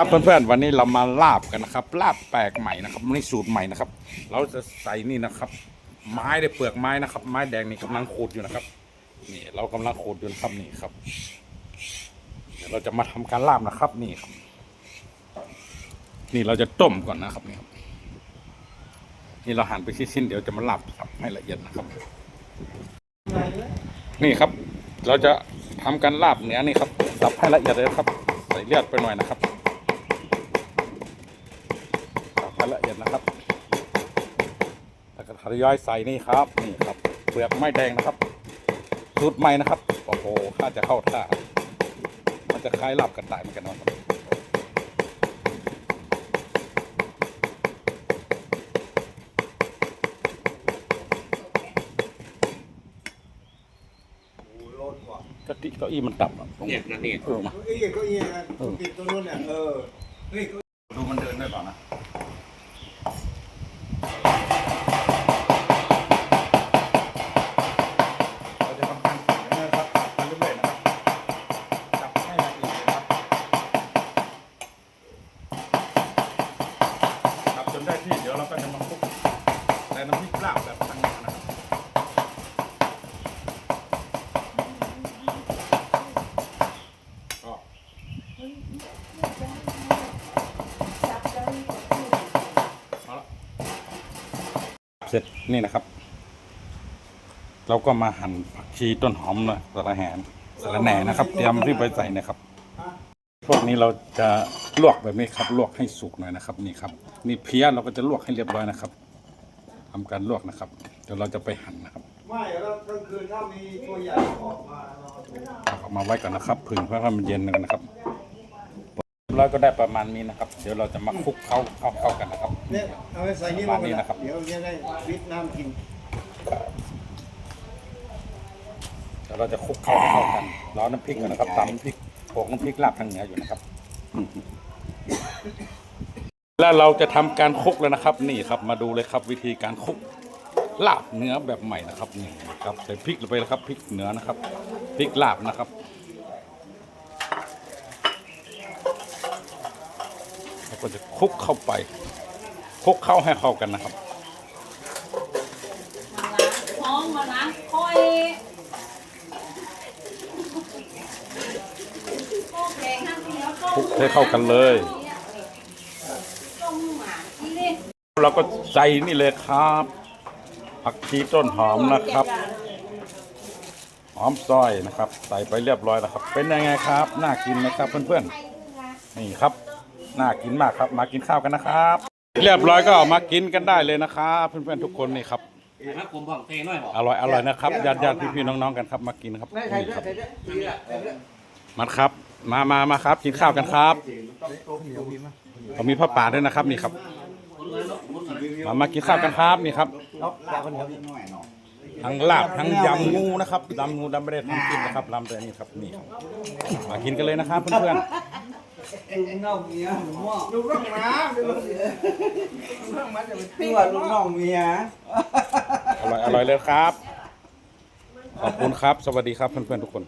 ครับเพื่อนๆวันนี้เรามาลาบกันนะครับ ลาบแปลกใหม่นะครับนี่สูตรใหม่นะครับ เราจะใส่นี่นะครับ ไม้ได้เปลือกไม้นะครับ ไม้แดงนี่กำลังขูดอยู่นะครับ นี่เรากำลังขูดอยู่นะครับนี่ครับเดี๋ยวเราจะมาทำการลาบนะครับ นี่ครับ นี่เราจะต้มก่อนนะครับนี่ครับนี่เราหั่นไปชิ้นๆเดี๋ยวจะมาลาบครับให้ละเอียดนะครับ นี่ครับ เราจะทำการลาบเนื้อนี่ครับสับให้ละเอียดเลยครับ ใส่เลือดไปหน่อยนะครับ สับให้ละเอียดนะครับแล้วก็ทยอยใส่นี่ครับนี่ครับเปลือกไม้แดงนะครับสูตรใหม่นะครับโอ้โหถ้าจะเข้าท่ามันจะคล้ายลาบกระต่ายเหมือนกันนะครับกะติเก้าอี้มันต่ำอะตรงเนี่ยนั่นนี่เออมาเก้าอี้เก้าอี้นะติดตัวนู้นเนี่ยเออเฮ้ยดูมันเดินได้เปล่านะ ได้ที่เดี๋ยวเราก็จะมาคลุกใส่น้ำพริกลาบแบบทางนือนะครับก็เอาละเสร็จนี่นะครับ เราก็มาหั่นผักชีต้นหอมนะสะระแหนสะระแหนนะครับ เตรียมที่ไปใส่นะครับ พวกนี้เราจะลวกแบบนี้ครับลวกให้สุกหน่อยนะครับนี่ครับ นี่เพี้ยเราก็จะลวกให้เรียบร้อยนะครับทำการลวกนะครับเดี๋ยวเราจะไปหั่นนะครับไม่แล้วกลางคืนถ้ามีตัวใหญ่ออกมาเราเอาออกมาไว้ก่อนนะครับผึ่งเพื่อให้มันเย็นกันนะครับแล้วก็ได้ประมาณนี้นะครับ เดี๋ยวเราจะมาคลุกเข้าเข้าเข้ากันนะครับเนี่ยเอาไปใส่นี่ประลมาณงนี้ไปนะครับเดี๋ยวจะได้วิทน้ำกิน เดี๋ยวเราจะคลุกเข้าให้เข้ากันร้อนน้ำพริกก่อนนะครับตำน้ำพริกโขลกน้ำพริกลาบทางเหนืออยู่นะครับ แล้วเราจะทำการคลุกแล้วนะครับ นี่ครับมาดูเลยครับวิธีการคลุกลาบเนื้อแบบใหม่นะครับนี่ครับใส่พริกลงไปแล้วครับพริกเหนือนะครับพริกลาบนะครับแล้วก็จะคลุกเข้าไปคลุกเข้าให้เข้ากันนะครับ มาล้างท้องมาล้างค่อยโคกแดงห้ามเดียวต้ม คลุกให้เข้ากันเลยต้มหมาที่นี่เราก็ใส่นี่เลยครับ ผักชีต้นหอมนะครับ หอมซอยนะครับ ใส่ไปเรียบร้อยแล้วครับ เป็นยังไงครับ น่ากินไหมครับเพื่อนๆ นี่ครับ น่ากินมากครับ มากินข้าวกันนะครับ เรียบร้อยก็เอามากินกันได้เลยนะครับเพื่อนๆทุกคนนี่ครับครับผมบอกเทน้อยบอกอร่อยอร่อยนะครับญาติญาติพี่ๆน้องๆกันครับมากินครับนี่ครับ มันครับ มามามาครับ กินข้าวกันครับเรามีผ้าป่าด้วยนะครับนี่ครับ มามากินข้าวกันครับนี่ครับ ทั้งลาบทั้งยำงูนะครับยำงูดำไม่ได้ทำกินนะครับลำแต่นี่ครับนี่ครับมากินกันเลยนะครับเพื่อนลูกน้องเมียหมูหม้อดูร่องน้ำดูร่องเสียร่องมันจะเป็นตัวลูกน้องเมียๆอร่อยอร่อยเลยครับ ขอบคุณครับ สวัสดีครับเพื่อนๆทุกคน